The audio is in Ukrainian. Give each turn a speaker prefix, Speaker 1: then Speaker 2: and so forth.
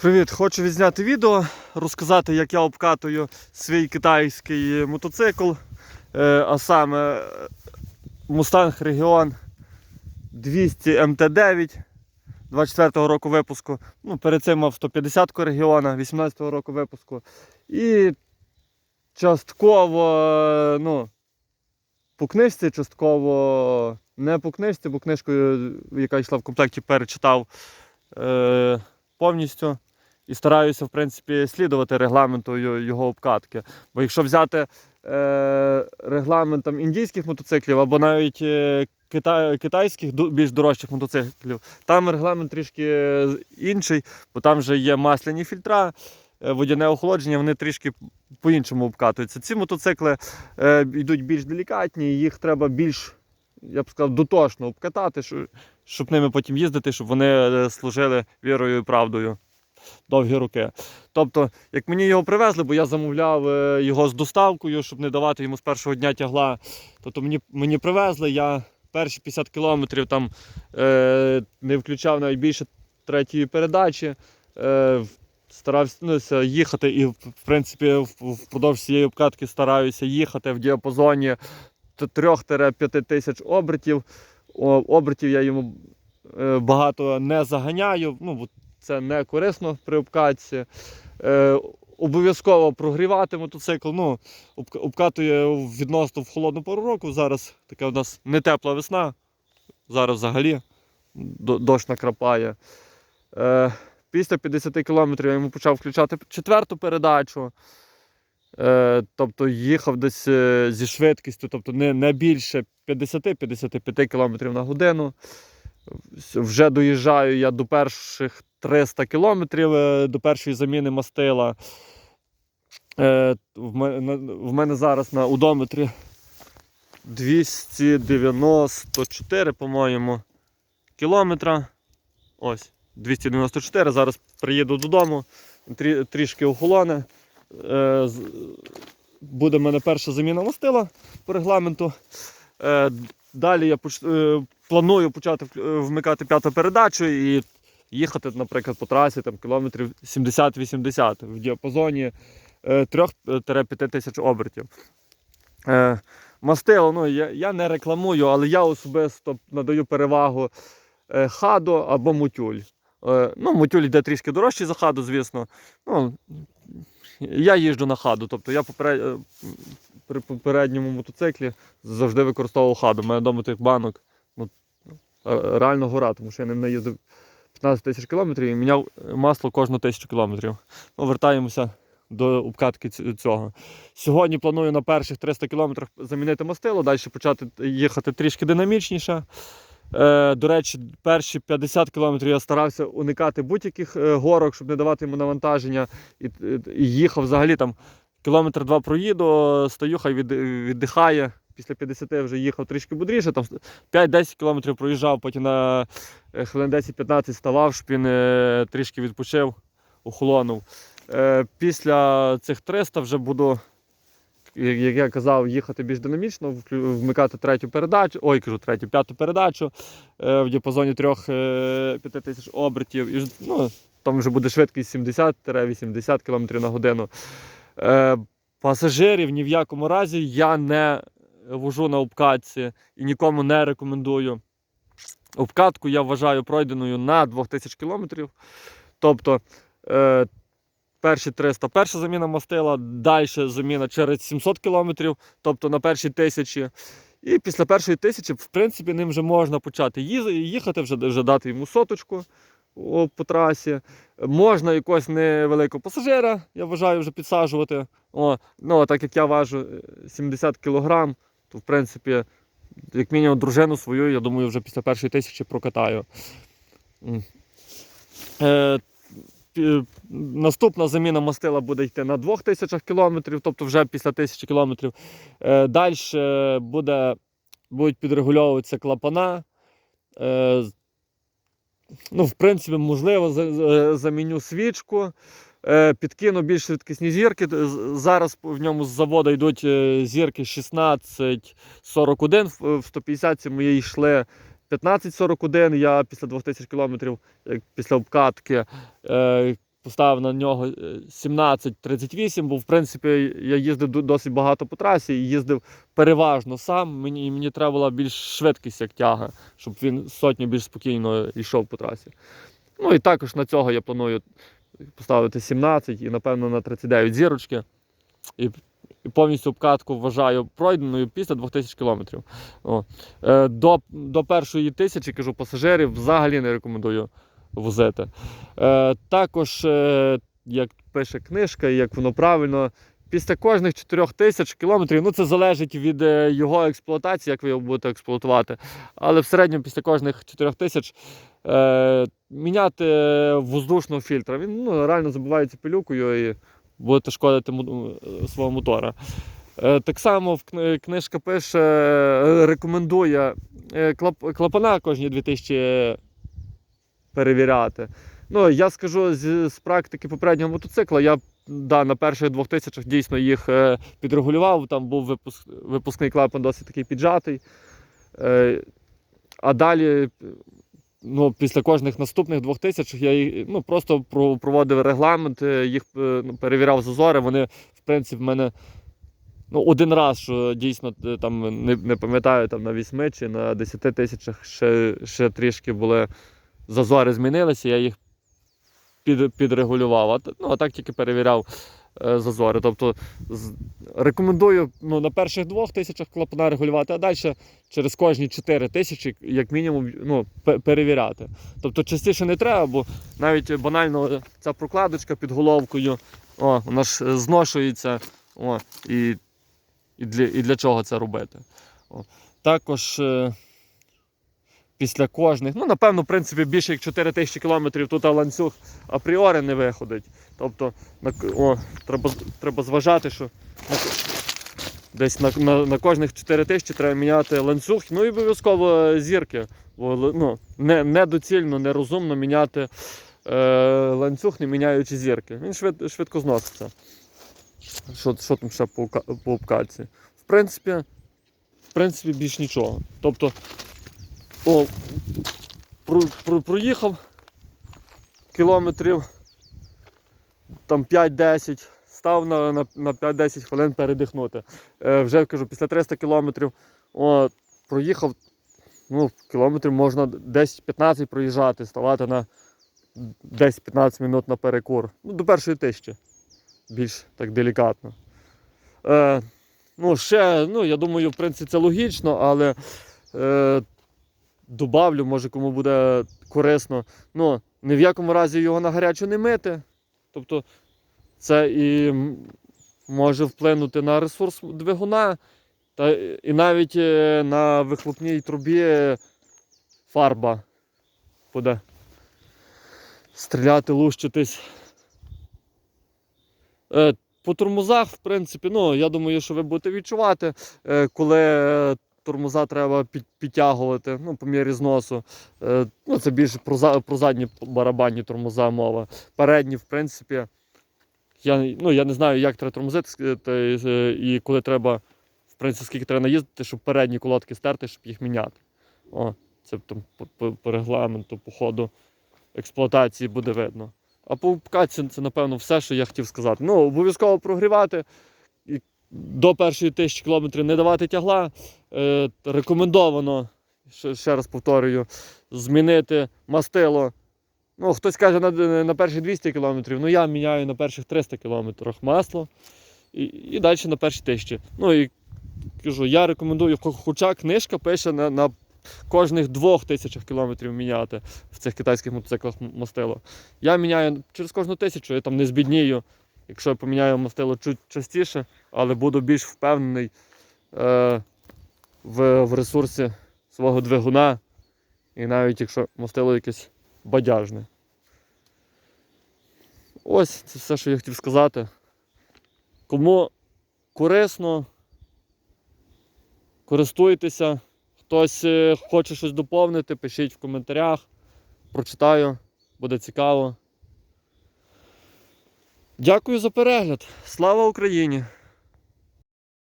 Speaker 1: Привіт! Хочу відзняти відео, розказати, як я обкатую свій китайський мотоцикл, е, а саме е, Mustang Region 200 MT9 24-го року випуску. Ну, перед цим мав 150 регіона 18-го року випуску. І частково, е, ну, по книжці, частково не по книжці, бо книжкою, яка йшла в комплекті, перечитав е, повністю. І стараюся, в принципі, слідувати регламенту його обкатки. Бо якщо взяти е, регламент там, індійських мотоциклів або навіть е, китай, китайських більш дорожчих мотоциклів, там регламент трішки е, інший, бо там вже є масляні фільтра, е, водяне охолодження, вони трішки по-іншому обкатуються. Ці мотоцикли е, йдуть більш делікатні, їх треба більш, я б сказав, дотошно обкатати, що- щоб ними потім їздити, щоб вони служили вірою і правдою довгі роки. Тобто, як мені його привезли, бо я замовляв е, його з доставкою, щоб не давати йому з першого дня тягла. Тобто мені, мені привезли, я перші 50 кілометрів там е, не включав навіть більше третьої передачі. Е, старався їхати і, в принципі, впродовж цієї обкатки стараюся їхати в діапазоні 3-5 тисяч обертів. Обертів я йому е, багато не заганяю. Ну, це не корисно при обкатці. Е, обов'язково прогрівати мотоцикл. Ну, обкатує відносно в холодну пору року. Зараз така у нас не тепла весна. Зараз взагалі дощ накрапає. Е, після 50 км я йому почав включати четверту передачу. Е, тобто їхав десь е, зі швидкістю, тобто не, не більше 50-55 км на годину. Вже доїжджаю я до перших 300 кілометрів, е, до першої заміни мастила. Е, В мене, зараз на удометрі 294, по-моєму, кілометра. Ось, 294. Зараз приїду додому, трі, трішки охолоне. Е, Буде в мене перша заміна мастила по регламенту. Далі я поч... планую почати вмикати п'яту передачу і їхати, наприклад, по трасі там, кілометрів 70-80 в діапазоні е, 3-5 тисяч обертів. Е, Мастило, ну, я, я не рекламую, але я особисто надаю перевагу е, хаду або мутюль. Е, ну, мутюль йде трішки дорожчий за хаду, звісно. Ну, я їжджу на хаду, тобто я поперед... е, при попередньому мотоциклі завжди використовував хаду. У мене вдома тих банок ну, е, реально гора, тому що я ним наїздив 15 тисяч кілометрів і міняв масло кожну тисячу кілометрів. Ну, вертаємося до обкатки цього. Сьогодні планую на перших 300 кілометрах замінити мастило, далі почати їхати трішки динамічніше. Е, до речі, перші 50 кілометрів я старався уникати будь-яких е, горок, щоб не давати йому навантаження. І, і їхав взагалі там кілометр два проїду, стою, хай від, віддихає. Після 50 вже їхав трішки бодріше, там 5-10 кілометрів проїжджав, потім на е, хвилин 10-15 ставав, е, трішки відпочив, охолонув. Е, Після цих 300 вже буду, як я казав, їхати більш динамічно, вмикати третю передачу, ой, кажу, третю, п'яту передачу е, в діапазоні 3-5 тисяч обертів. І, ну, там вже буде швидкість 70-80 км на годину. Пасажирів ні в якому разі я не вожу на обкатці і нікому не рекомендую. Обкатку я вважаю пройденою на 2000 км. Тобто е, перші 300 перша заміна мастила, далі заміна через 700 км, тобто на перші тисячі. І після першої тисячі, в принципі, ним вже можна почати їхати, вже, вже дати йому соточку по трасі. Можна якогось невеликого пасажира, я вважаю, вже підсаджувати. О, ну, так як я важу е, 70 кг, то в принципі, як мінімум, дружину свою, я думаю, вже після першої тисячі прокатаю. Е, наступна заміна мастила буде йти на 2000 км, тобто вже після 1000 км. Далі буде, будуть підрегульовуватися клапана. Е, ну, в принципі, можливо, за- за- заміню свічку. Е, Підкину більш швидкісні зірки. Зараз в ньому з заводу йдуть е, зірки 1641. В в 150 мої йшли 1541. Я після 2000 км, як після обкатки, е, поставив на нього е, 17-38, бо в принципі я їздив досить багато по трасі і їздив переважно сам. Мені, мені треба була більш швидкість як тяга, щоб він сотню більш спокійно йшов по трасі. Ну і також на цього я планую поставити 17 і, напевно, на 39 зірочки. І, і повністю обкатку вважаю пройденою після 2000 км. О. Е, до, до першої тисячі, кажу, пасажирів взагалі не рекомендую возити. Е, також, е, як пише книжка, як воно правильно, після кожних 4000 тисяч кілометрів, ну це залежить від е, його експлуатації, як ви його будете експлуатувати. Але в середньому після кожних 4000 тисяч міняти воздушного фільтра. Він ну, реально забивається пилюкою і будете шкодити е, свого мотора. Е, Так само книжка пише, е, рекомендує е, клапана кожні 2000 перевіряти. Ну, я скажу з, з практики попереднього мотоцикла, я да, на перших двох тисячах дійсно їх е, підрегулював, там був випуск, випускний клапан досить такий піджатий. Е, а далі, ну, після кожних наступних двох тисяч я ну, просто проводив регламент, їх е, ну, перевіряв зазори. Вони, в принципі, в мене ну, один раз, що дійсно е, там не, не пам'ятаю, там на 8 чи на 10 тисячах ще, ще трішки були зазори змінилися, я їх під, підрегулював. А, ну, а так тільки перевіряв зазори. Тобто рекомендую ну, на перших двох тисячах клапана регулювати, а далі через кожні 4 тисячі, як мінімум, ну, перевіряти. Тобто частіше не треба, бо навіть банально ця прокладочка під головкою, о, вона ж е, зношується. О, і, і, для, і для чого це робити. О. Також. Після кожних. Ну, напевно, в принципі, більше як 4 тисячі кілометрів тут ланцюг апріорі не виходить. Тобто, о, треба, треба зважати, що десь на, на, на кожних 4 тисячі треба міняти ланцюг, ну і обов'язково зірки. Бо, ну, не, недоцільно, нерозумно міняти е, ланцюг, не міняючи зірки. Він швид, швидко зноситься. Що, що там ще по, по? В принципі, в принципі, більш нічого. Тобто, о, про, про, проїхав кілометрів там 5-10, став на, на, на 5-10 хвилин передихнути. Е, вже кажу, після 300 кілометрів о, проїхав, ну, кілометрів можна 10-15 проїжджати, ставати на 10-15 минут на перекур. Ну, до першої тисячі. Більш так делікатно. Е, ну, ще, ну, я думаю, в принципі, це логічно, але. Е, добавлю, може кому буде корисно. Ну, ні в якому разі його на гарячу не мити. Тобто це і може вплинути на ресурс двигуна, та і навіть е, на вихлопній трубі фарба буде стріляти, лущитись. Е, По тормозах, в принципі, ну, я думаю, що ви будете відчувати, е, коли тормоза треба підтягувати ну, по мірі зносу. Е, ну, це більше про, про задні барабанні тормоза мова. Передні, в принципі, я, ну, я не знаю, як треба тормозити і коли треба, в принципі, скільки треба наїздити, щоб передні колодки стерти, щоб їх міняти. О, це там по, по, по регламенту, по ходу експлуатації буде видно. А по обкатці це, напевно, все, що я хотів сказати. Ну, обов'язково прогрівати. До першої тисячі кілометрів не давати тягла. Е, рекомендовано, ще, ще раз повторюю, змінити мастило. Ну, хтось каже на, на перші 200 кілометрів, ну я міняю на перших 300 кілометрах масло і, і далі на перші тисячі. Ну і кажу, я рекомендую, хоча книжка пише на, на кожних двох тисячах кілометрів міняти в цих китайських мотоциклах мастило. Я міняю через кожну тисячу, я там не збіднію, якщо я поміняю мастило чуть частіше, але буду більш впевнений е, в, в ресурсі свого двигуна, і навіть якщо мастило якесь бадяжне. Ось це все, що я хотів сказати. Кому корисно, користуйтеся. Хтось е, хоче щось доповнити, пишіть в коментарях. Прочитаю, буде цікаво. Дякую за перегляд. Слава Україні!